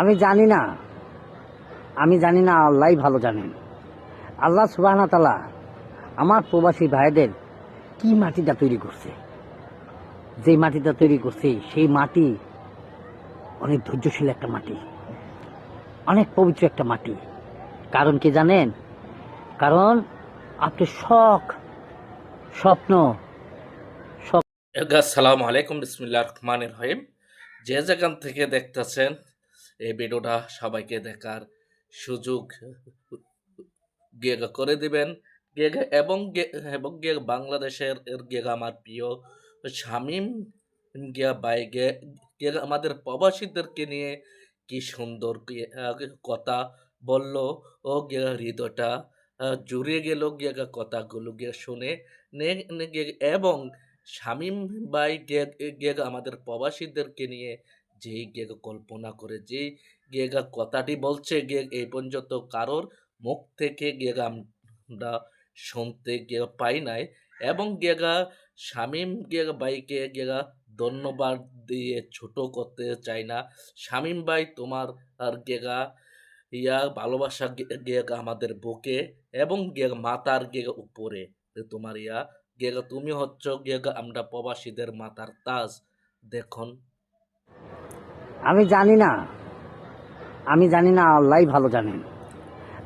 আমি জানি না। আমি জানি না আল্লাহ ভালো জানেন আল্লাহ সুবাহ তালা আমার প্রবাসী ভাইদের কি মাটিটা তৈরি করছে? যে মাটিটা তৈরি করছে, সেই মাটি অনেক ধৈর্যশীল একটা মাটি। অনেক পবিত্র একটা মাটি। কারণ কি জানেন? কারণ আপনি শখ, স্বপ্ন আসসালামু আলাইকুম বিসমিল্লাহ রহমানির রহিম। যে যেখান থেকে দেখতেছেন এই ভিডিওটা সবাইকে দেখার সুযোগ করে দিবেন। গেগা এবং গে- এবং গে বাংলাদেশের এর গেগা আমার প্রিয় শামিম গিয়া বাই গে গেগা আমাদের প্রবাসীদেরকে নিয়ে কি সুন্দর কথা বলল। ও গিয়া হৃদয়টা জুড়ে গেল গিয়া কথাগুলো গিয়ে শুনে গে- এবং শামীম বাই গেগ আমাদের প্রবাসীদেরকে নিয়ে যেই গেগ কল্পনা করে, যেই গেগা কথাটি বলছে, গেগ এই পর্যন্ত কারোর মুখ থেকে গেগ আমরা শুনতে গে, পাই নাই এবং গেগা শামীম গেগ ভাইকে গেগা ধন্যবাদ দিয়ে ছোট করতে চাই না। শামীম ভাই, তোমার আর গেগা ইয়া ভালোবাসা গে- গেগ আমাদের বুকে এবং গেগ মাতার গেগ উপরে। তোমার ইয়া, গেগা তুমি হচ্ছ গেগা আমরা প্রবাসীদের মাতার তাজ। দেখুন। আমি জানি না। আমি জানি না আল্লাহ ভালো জানেন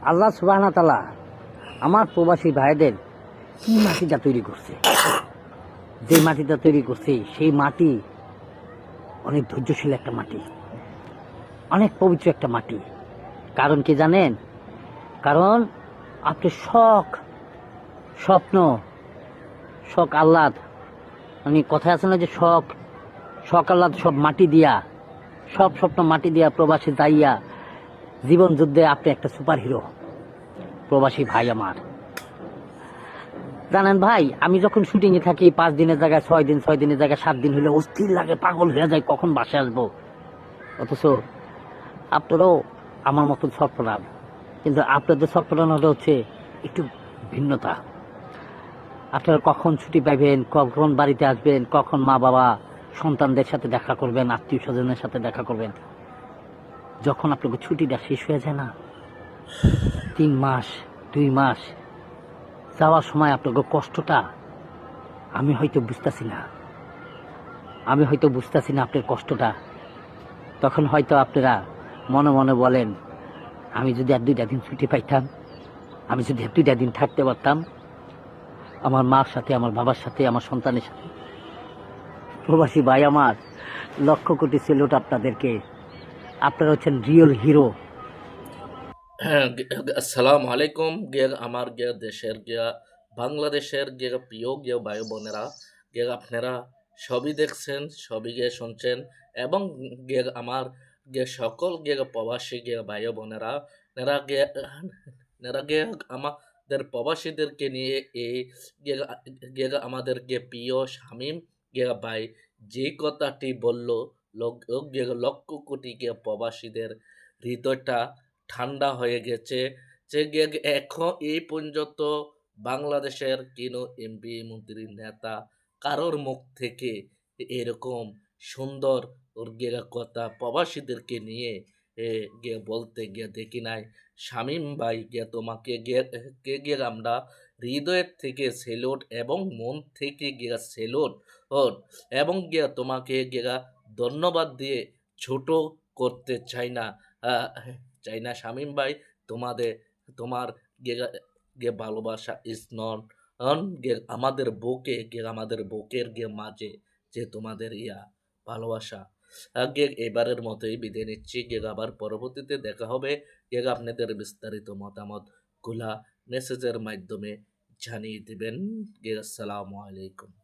আল্লাহ সুবাহ তালা আমার প্রবাসী ভাইদের কি মাটিটা তৈরি করছে? যে মাটিটা তৈরি করছে, সেই মাটি অনেক ধৈর্যশীল একটা মাটি। অনেক পবিত্র একটা মাটি। কারণ কি জানেন? কারণ আপনি শখ, স্বপ্ন, শখ আহ্লাদ মানে কথা আছে না যে শখ শখ আহ্লাদ সব মাটি দিয়া সব স্বপ্ন মাটি দিয়া প্রবাসী যাইয়া জীবন যুদ্ধে আপনি একটা সুপার হিরো প্রবাসী ভাই আমার। জানেন ভাই, আমি যখন শুটিং এ থাকি, পাঁচ দিনের জায়গায়, ছয় দিন, ছয় দিনের জায়গায়, সাত দিন হলে অস্থির লাগে, পাগল হয়ে যায় কখন বাসে আসব? অথচ আপনারও আমার মতন সফরান কিন্তু আপনাদের হলে হচ্ছে একটু ভিন্নতা। আপনারা কখন ছুটি পাইবেন, কখন বাড়িতে আসবেন, কখন মা বাবা সন্তানদের সাথে দেখা করবেন, আত্মীয় স্বজনের সাথে দেখা করবেন। যখন আপনাকে ছুটিটা শেষ হয়ে যায় না, তিন মাস, দুই মাস যাওয়ার সময় আপনাকে কষ্টটা আমি হয়তো বুঝতেছি না। আমি হয়তো বুঝতেছি না আপনার কষ্টটা। তখন হয়তো আপনারা মনে মনে বলেন, আমি যদি আর দুইটা দিন ছুটি পাইতাম, আমি যদি দুইটা দিন থাকতে পারতাম, আমার মার সাথে, আমার বাবার সাথে, আমার সন্তানের সাথে প্রবাসী ভাই আমার লক্ষ কোটি সেলুট আপনাদেরকে। আপনারা হচ্ছেন রিয়েল হিরো। হ্যাঁ, আসসালামু আলাইকুম। গে আমার গে দেশের গে বাংলাদেশের গে প্রিয় গে ভাই বোনেরা। গে আপনারা সবই দেখছেন সবই গে শুনছেন এবং গে আমার গে সকল গে প্রবাসী গে ভাই বোনেরা নেরা গে নেরা গে আমাদের প্রবাসীদেরকে নিয়ে এই গে আমাদের গে প্রিয় শামীম গে ভাই যে কথাটি বলল লক্ষ কোটি গে প্রবাসীদের হৃদয়টা ঠান্ডা হয়ে গেছে। যে এখন এই পর্যন্ত বাংলাদেশের কোনো এমপি মন্ত্রী, নেতা কারোর মুখ থেকে এরকম সুন্দর গেরা কথা প্রবাসীদেরকে নিয়ে গিয়ে বলতে গিয়ে দেখি নাই। শামীম ভাই গিয়ে তোমাকে গিয়ে, কে গিয়ে আমরা হৃদয়ের থেকে সেলোট এবং মন থেকে গিয়ে সেলুট এবং গিয়ে তোমাকে গিয়া ধন্যবাদ দিয়ে ছোট করতে চাই না চাই না শামীম ভাই, তোমাদের, তোমার গে গে ভালোবাসা ইজ নট গে আমাদের বুকে গে আমাদের বুকের গে মাঝে যে তোমাদের ইয়া ভালোবাসা। গে এবারের মতোই বিদায় নিচ্ছি। গে আবার পরবর্তীতে দেখা হবে। গে আপনাদের বিস্তারিত মতামতগুলা মেসেজের মাধ্যমে জানিয়ে দেবেন। আসসালামু আলাইকুম।